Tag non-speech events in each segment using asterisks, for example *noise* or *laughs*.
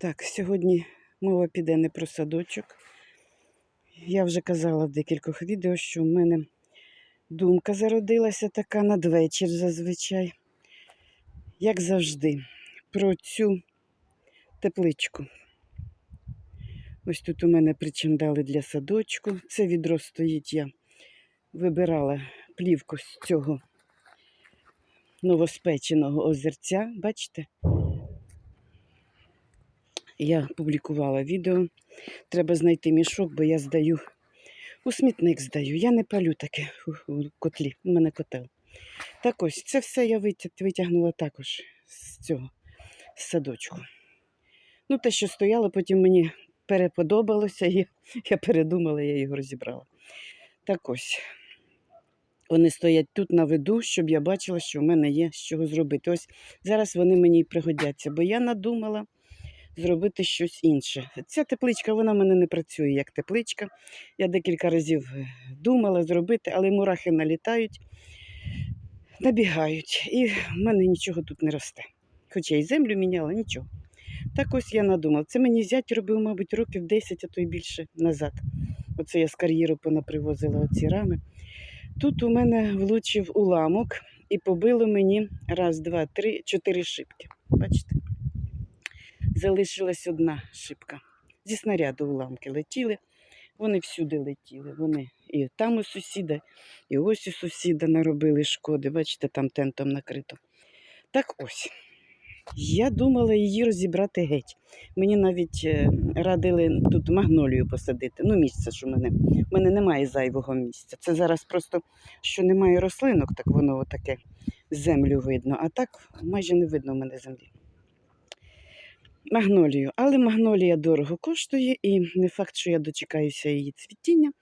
Так, сьогодні мова піде не про садочок. Я вже казала в декількох відео, що в мене думка зародилася така надвечір зазвичай, як завжди, про цю тепличку. Ось тут у мене причандали для садочку. Це відро стоїть, я вибирала плівку з цього новоспеченого озерця. Бачите? Я публікувала відео. Треба знайти мішок, бо я здаю у смітник здаю. Я не палю таке у, котлі. У мене котел. Так ось, це все я витягнула також з цього з садочку. Ну, те, що стояло, потім мені переподобалося, і я передумала, я його розібрала. Так ось. Вони стоять тут на виду, щоб я бачила, що в мене є з чого зробити. Ось зараз вони мені й пригодяться, бо я надумала зробити щось інше. Ця тепличка, вона в мене не працює як тепличка. Я декілька разів е, думала зробити, але мурахи налітають, набігають, і в мене нічого тут не росте. Хоча й землю міняла, нічого. Так ось я надумала. Це мені зять робив, мабуть, років 10, а то й більше назад. Оце я з кар'єру понапривозила оці рами. Тут у мене влучив уламок і побило мені раз, два, три, чотири шибки. Бачите? Залишилась одна шибка. Зі снаряду уламки летіли, вони всюди летіли. Вони і там у сусіда, і ось у сусіда наробили шкоди. Бачите, там тентом накрито. Так ось. Я думала її розібрати геть. Мені навіть е, радили тут магнолію посадити. Ну, місце ж у мене. У мене немає зайвого місця. Це зараз просто що немає рослинок, так воно отаке землю видно. А так майже не видно в мене землі магнолію. Але магнолія дорого коштує, і не факт, що я дочекаюся її цвітіння.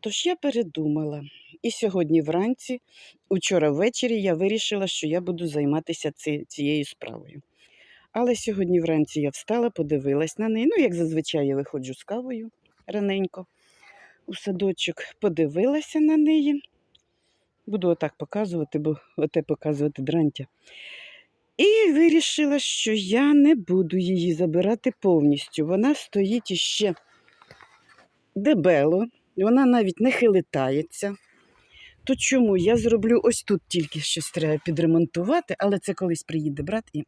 Тож я передумала. І сьогодні вранці, учора ввечері, я вирішила, що я буду займатися цією справою. Але сьогодні вранці я встала, подивилась на неї. Ну, як зазвичай, я виходжу з кавою раненько у садочок, подивилася на неї. Буду отак показувати, бо оте показувати дрантя. І вирішила, що я не буду її забирати повністю. Вона стоїть іще дебело, вона навіть не хилитається. То чому я зроблю ось тут тільки щось треба підремонтувати, але це колись приїде брат і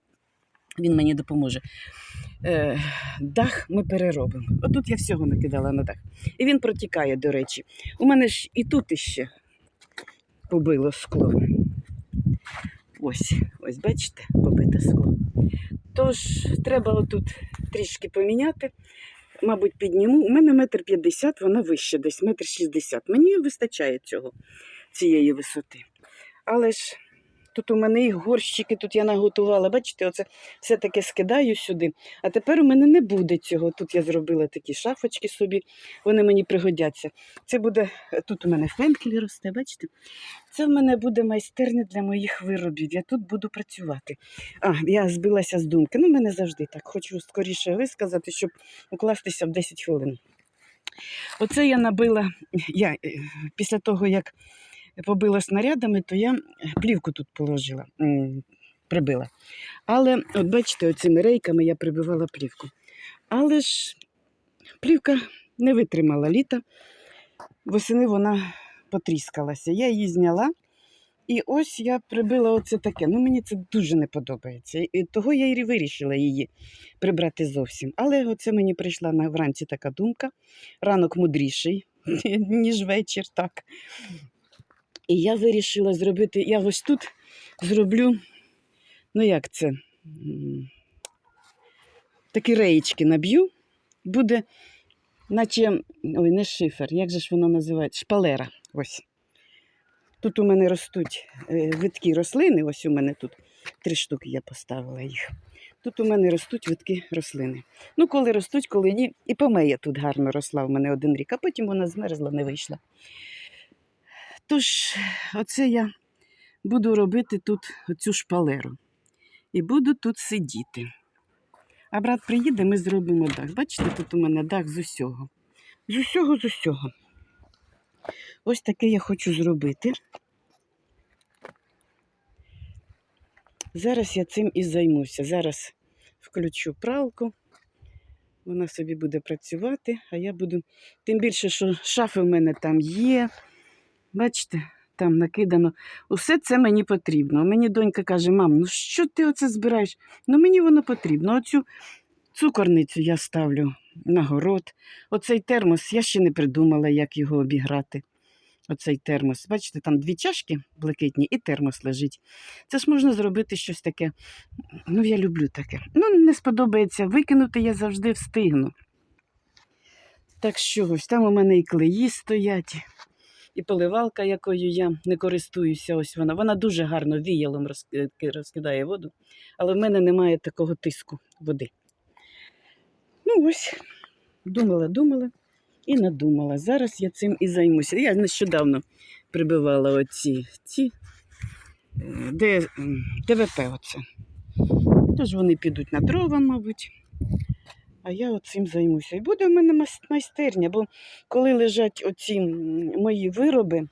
він мені допоможе. Е, дах ми переробимо. Отут я всього накидала на дах. І він протікає, до речі. У мене ж і тут іще побило скло. Ось, ось, бачите, побите скло. Тож, треба отут трішки поміняти. Мабуть, підніму. У мене метр п'ятдесят, вона вище, десь метр шістдесят. Мені вистачає цього, цієї висоти. Але ж тут у мене і горщики, тут я наготувала. Бачите, оце все таки скидаю сюди. А тепер у мене не буде цього. Тут я зробила такі шафочки собі, вони мені пригодяться. Це буде, тут у мене фенкель росте, бачите? Це в мене буде майстерня для моїх виробів. Я тут буду працювати. А, я збилася з думки. Ну, мене завжди так. Хочу скоріше висказати, щоб укластися в 10 хвилин. Оце я набила, я е, після того, як побила снарядами, то я плівку тут положила, прибила. Але, от бачите, оцими рейками я прибивала плівку. Але ж плівка не витримала літа, восени вона потріскалася. Я її зняла. І ось я прибила оце таке. Ну, мені це дуже не подобається. І того я і вирішила її прибрати зовсім. Але оце мені прийшла вранці така думка. Ранок мудріший, *laughs* ніж вечір, так. І я вирішила зробити, я ось тут зроблю, ну як це, такі реєчки наб'ю. Буде, наче, ой, не шифер, як же ж воно називається? Шпалера. Ось. Тут у мене ростуть е, виткі рослини, ось у мене тут три штуки я поставила їх. Тут у мене ростуть виткі рослини. Ну, коли ростуть, коли ні. І помея тут гарно росла в мене один рік, а потім вона змерзла, не вийшла. Тож, оце я буду робити тут цю шпалеру. І буду тут сидіти. А брат приїде, ми зробимо дах. Бачите, тут у мене дах з усього. З усього, з усього. Ось таке я хочу зробити. Зараз я цим і займуся. Зараз включу пралку Вона собі буде працювати, а я буду. Тим більше, що шафи в мене там є. Бачите, там накидано. Усе це мені потрібно. Мені донька каже: мам, ну що ти оце збираєш? Ну мені воно потрібно. Оцю цукорницю я ставлю на город. Оцей термос, я ще не придумала, як його обіграти. Оцей термос. Бачите, там дві чашки блакитні і термос лежить. Це ж можна зробити щось таке. Ну, я люблю таке. Ну, не сподобається викинути, я завжди встигну. Так що ось там у мене і клеї стоять, і поливалка, якою я не користуюся. Ось вона. Вона дуже гарно віялом розкидає воду, але в мене немає такого тиску води. Ну ось, думала, думала і надумала. Зараз я цим і займуся. Я нещодавно прибивала оці ці, е, ДВП оце. Тож вони підуть на дрова, мабуть. А я оцим займуся. І буде в мене майстерня, бо коли лежать оці мої вироби,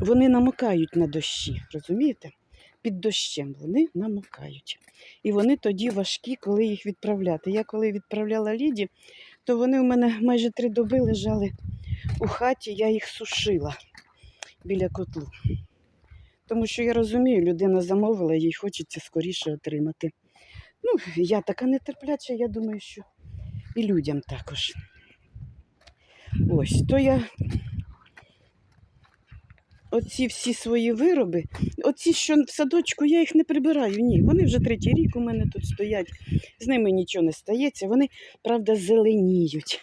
вони намокають на дощі, розумієте? Під дощем вони намокають. І вони тоді важкі, коли їх відправляти. Я коли відправляла Ліді, то вони у мене майже три доби лежали у хаті, я їх сушила біля котлу. Тому що я розумію, людина замовила, їй хочеться скоріше отримати. Ну, я така нетерпляча, я думаю, що і людям також. Ось, то я оці всі свої вироби, оці, що в садочку, я їх не прибираю. Ні, вони вже третій рік у мене тут стоять, з ними нічого не стається. Вони, правда, зеленіють.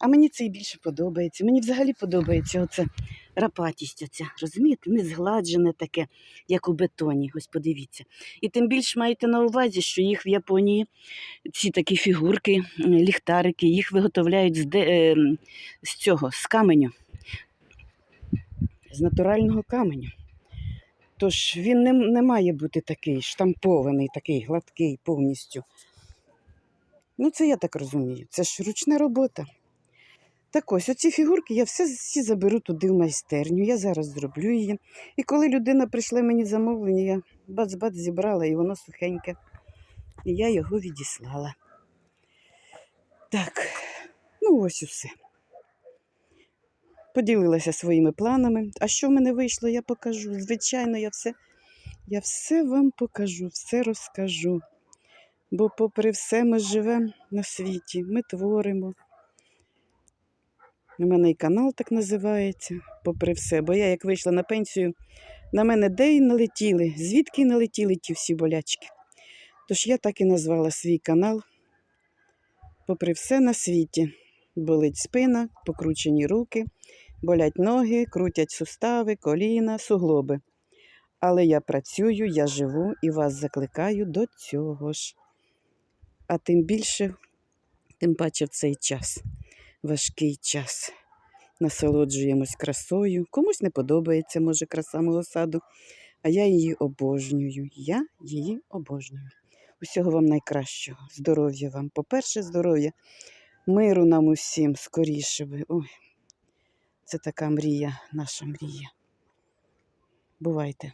А мені це і більше подобається. Мені взагалі подобається оце рапатість, оця, розумієте, не згладжене таке, як у бетоні. Ось подивіться. І тим більше маєте на увазі, що їх в Японії ці такі фігурки, ліхтарики, їх виготовляють з, де, е, з цього, з каменю, з натурального каменю. Тож він не, не має бути такий штампований, такий гладкий повністю. Ну, це я так розумію. Це ж ручна робота. Так ось, оці фігурки я все всі заберу туди в майстерню. Я зараз зроблю її. І коли людина прийшла мені замовлення, я бац-бац зібрала, і воно сухеньке. І я його відіслала. Так, ну ось усе. Поділилася своїми планами. А що в мене вийшло, я покажу. Звичайно, я все, я все вам покажу, все розкажу. Бо, попри все, ми живемо на світі, ми творимо. У мене і канал так називається, попри все. Бо я, як вийшла на пенсію, на мене де й налетіли, звідки налетіли ті всі болячки. Тож я так і назвала свій канал. Попри все на світі. Болить спина, покручені руки, болять ноги, крутять сустави, коліна, суглоби. Але я працюю, я живу і вас закликаю до цього ж. А тим більше, тим паче в цей час, важкий час. Насолоджуємось красою. Комусь не подобається, може, краса мого саду, а я її обожнюю. Я її обожнюю. Усього вам найкращого. Здоров'я вам. По-перше, здоров'я. Миру нам усім скоріше би. Ой, це така мрія, наша мрія. Бувайте.